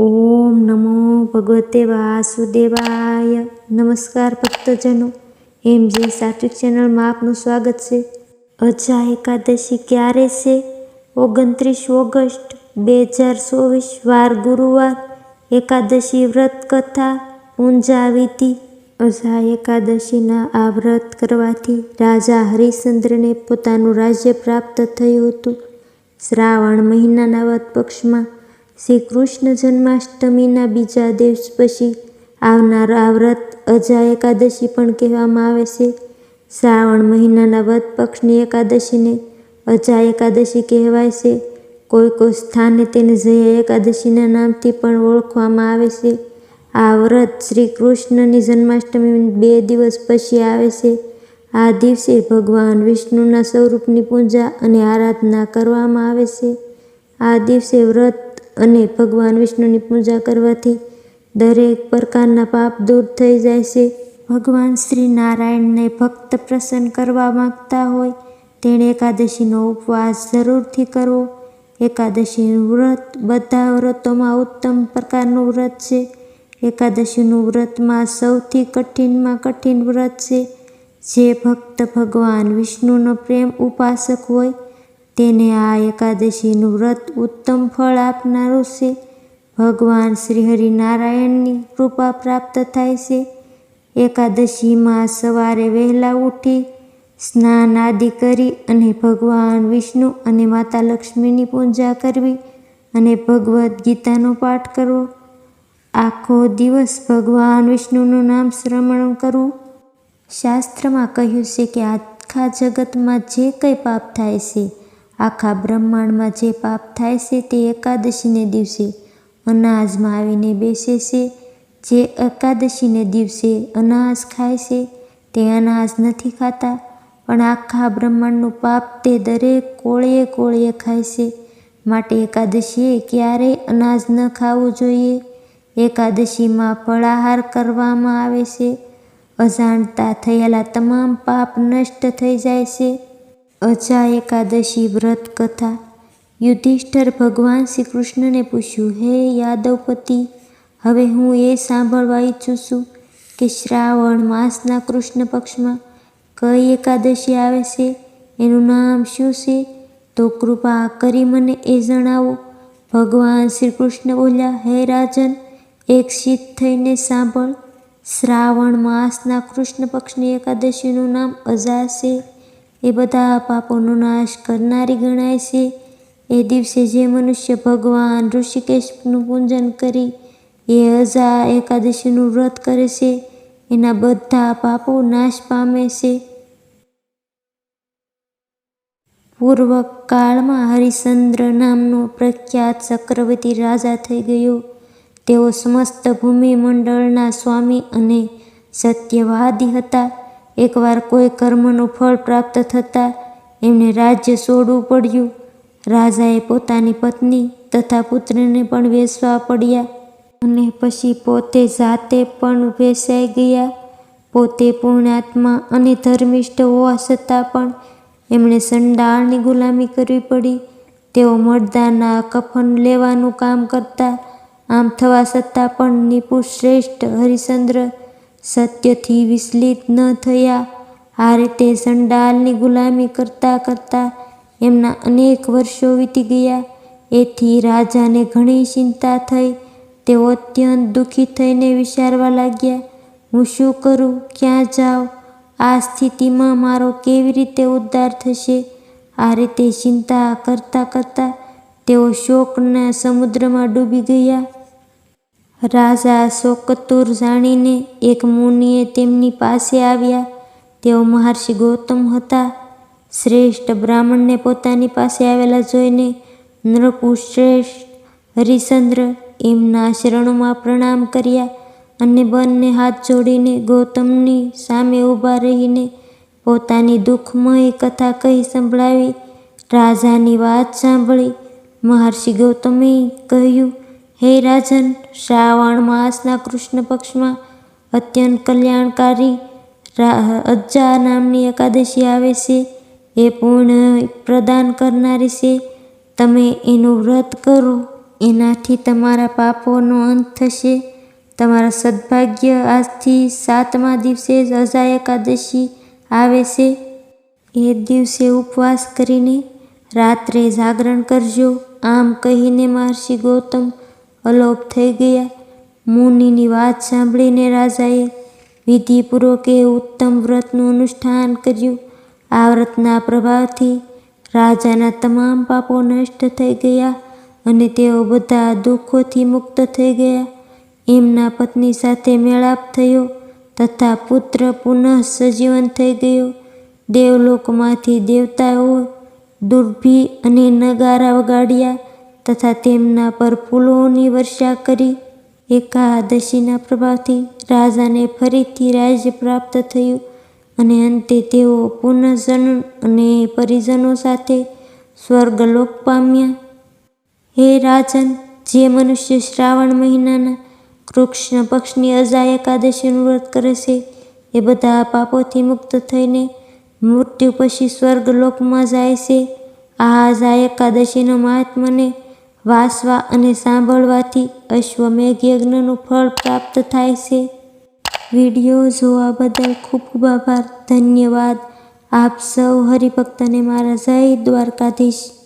ઓમ નમો ભગવતે વાસુદેવાય. નમસ્કાર ભક્તજનો. એમ જે સાત્વિક ચેનલમાં આપનું સ્વાગત છે. અજા એકાદશી ક્યારે છે? ઓગણત્રીસ ઓગસ્ટ બે હજાર ચોવીસ વાર ગુરુવાર. એકાદશી વ્રત કથા પૂંજા વિધિ અજા એકાદશીના આ વ્રત કરવાથી રાજા હરિશ્ચંદ્રને પોતાનું રાજ્ય પ્રાપ્ત થયું હતું. શ્રાવણ મહિનાના વત પક્ષમાં શ્રી કૃષ્ણ જન્માષ્ટમીના બીજા દિવસ પછી આવનાર આ વ્રત અજા એકાદશી પણ કહેવામાં આવે છે. શ્રાવણ મહિનાના વ્રત પક્ષની એકાદશીને અજા એકાદશી કહેવાય છે. કોઈ કોઈ સ્થાને તેને જયા એકાદશીના નામથી પણ ઓળખવામાં આવે છે. આ વ્રત શ્રી કૃષ્ણની જન્માષ્ટમી બે દિવસ પછી આવે છે. આ દિવસે ભગવાન વિષ્ણુના સ્વરૂપની પૂજા અને આરાધના કરવામાં આવે છે. આ દિવસે વ્રત અને ભગવાન વિષ્ણુની પૂજા કરવાથી દરેક પ્રકારના પાપ દૂર થઈ જાય છે. ભગવાન શ્રી નારાયણને ભક્ત પ્રસન્ન કરવા માંગતા હોય, તેણે એકાદશીનો ઉપવાસ જરૂરથી કરવો. એકાદશીનું વ્રત બધા વ્રતોમાં ઉત્તમ પ્રકારનું વ્રત છે. એકાદશીનું વ્રતમાં સૌથી કઠિનમાં કઠિન વ્રત છે. જે ભક્ત ભગવાન વિષ્ણુનો પ્રેમ ઉપાસક હોય તેને આ એકાદશીનું વ્રત ઉત્તમ ફળ આપનારું છે. ભગવાન શ્રી હરિનારાયણની કૃપા પ્રાપ્ત થાય છે. એકાદશીમાં સવારે વહેલા ઉઠી સ્નાન આદિ કરી અને ભગવાન વિષ્ણુ અને માતા લક્ષ્મીની પૂજા કરવી અને ભગવદ્ ગીતાનો પાઠ કરવો. આખો દિવસ ભગવાન વિષ્ણુનું નામ શ્રવણ કરવું. શાસ્ત્રમાં કહ્યું છે કે આખા જગતમાં જે કંઈ પાપ થાય છે આખા બ્રહ્માંડમાં જે પાપ થાય છે તે એકાદશીને દિવસે અનાજમાં આવીને બેસે છે. જે એકાદશીને દિવસે અનાજ ખાય છે તે અનાજ નથી ખાતા, પણ આખા બ્રહ્માંડનું પાપ તે દરેક કોળીએ કોળીએ ખાય છે. માટે એકાદશીએ ક્યારેય અનાજ ન ખાવું જોઈએ. એકાદશીમાં ફળાહાર કરવામાં આવે છે. અજાણતા થયેલા તમામ પાપ નષ્ટ થઈ જાય છે. અજા એકાદશી વ્રત કથા. યુધિષ્ઠર ભગવાન શ્રી કૃષ્ણને પૂછ્યું, હે યાદવપતિ, હવે હું એ સાંભળવા ઈચ્છું છું કે શ્રાવણ માસના કૃષ્ણ પક્ષમાં કઈ એકાદશી આવે છે? એનું નામ શું છે? તો કૃપા કરી મને એ જણાવો. ભગવાન શ્રી કૃષ્ણ બોલ્યા, હે રાજન, એક શીત થઈને સાંભળ. શ્રાવણ માસના કૃષ્ણ પક્ષની એકાદશીનું નામ અજા છે. એ બધા પાપોનો નાશ કરનારી ગણાય છે. એ દિવસે જે મનુષ્ય ભગવાન ઋષિકેશનું પૂજન કરી એ હજા એકાદશીનું વ્રત કરે છે, એના બધા પાપો નાશ પામે છે. પૂર્વ કાળમાં હરિશ્ચંદ્ર નામનો પ્રખ્યાત ચક્રવર્તી રાજા થઈ ગયો. તેઓ સમસ્ત ભૂમિમંડળના સ્વામી અને સત્યવાદી હતા. એકવાર કોઈ કર્મનું ફળ પ્રાપ્ત થતાં એમને રાજ્ય છોડવું પડ્યું. રાજાએ પોતાની પત્ની તથા પુત્રને પણ વેચવા પડ્યા અને પછી પોતે જાતે પણ વેચાઈ ગયા. પોતે પૂર્ણાત્મા અને ધર્મિષ્ઠ હોવા છતાં પણ એમણે સંડાળની ગુલામી કરવી પડી. તેઓ મર્દાના કફન લેવાનું કામ કરતા, આમ થવા છતાં પણ નિપુષ શ્રેષ્ઠ હરિશ્ચંદ્ર સત્યથી વિચલિત ન થયા. આ રીતે સંડાલની ગુલામી કરતાં કરતાં એમના અનેક વર્ષો વીતી ગયા. એથી રાજાને ઘણી ચિંતા થઈ. તેઓ અત્યંત દુઃખી થઈને વિચારવા લાગ્યા, હું શું કરું? ક્યાં જાઉં? આ સ્થિતિમાં મારો કેવી રીતે ઉદ્ધાર થશે? આ રીતે ચિંતા કરતાં કરતાં તેઓ શોકના સમુદ્રમાં ડૂબી ગયા. રાજા શોકતુર જાણીને એક મુનિએ તેમની પાસે આવ્યા. તેઓ મહર્ષિ ગૌતમ હતા. શ્રેષ્ઠ બ્રાહ્મણને પોતાની પાસે આવેલા જોઈને નૃપુશ્રેષ્ઠ હરિશ્ચંદ્ર એમના શરણોમાં પ્રણામ કર્યા અને બંને હાથ જોડીને ગૌતમની સામે ઊભા રહીને પોતાની દુઃખમય કથા કહી સંભળાવી રાજાની વાત સાંભળી. મહર્ષિ ગૌતમે કહ્યું હે રાજન, શ્રાવણ માસના કૃષ્ણ પક્ષમાં અત્યંત કલ્યાણકારી અજ્જા નામની એકાદશી આવે છે. એ પૂર્ણ પ્રદાન કરનારી છે. તમે એનું વ્રત કરો. એનાથી તમારા પાપોનો અંત થશે. તમારા સદભાગ્ય આજથી સાતમા દિવસે જ અજા એકાદશી આવે છે. એ દિવસે ઉપવાસ કરીને રાત્રે જાગરણ કરજો. આમ કહીને મહર્ષિ ગૌતમ અલોપ થઈ ગયા. મુનિની વાત સાંભળીને રાજાએ વિધિપૂર્વક એ ઉત્તમ વ્રતનું અનુષ્ઠાન કર્યું. આ વ્રતના પ્રભાવથી રાજાના તમામ પાપો નષ્ટ થઈ ગયા અને તેઓ બધા દુઃખોથી મુક્ત થઈ ગયા. એમના પત્ની સાથે મેળાપ થયો તથા પુત્ર પુનઃ સજીવન થઈ ગયો. દેવલોકમાંથી દેવતાઓ દુર્ભી અને નગારા વગાડ્યા. તથા તેમના પર ફૂલોની વર્ષા કરી. એકાદશીના પ્રભાવથી રાજાને ફરીથી રાજ્ય પ્રાપ્ત થયું અને અંતે તેઓ પુનઃજન અને પરિજનો સાથે સ્વર્ગલોક પામ્યા. હે રાજન, જે મનુષ્ય શ્રાવણ મહિનાના કૃષ્ણ પક્ષની અજા એકાદશીનું વ્રત કરે છે, એ બધા પાપોથી મુક્ત થઈને મૃત્યુ પછી સ્વર્ગલોકમાં જાય છે. આ અજા એકાદશીનો મહાત્મને વાસવા અને સાંભળવાથી અશ્વમેઘ યજ્ઞનું ફળ પ્રાપ્ત થાય છે. વીડિયો જોવા બદલ ખૂબ ખૂબ આભાર. ધન્યવાદ. આપ સૌ હરિભક્તને મારા જય દ્વારકાધીશ.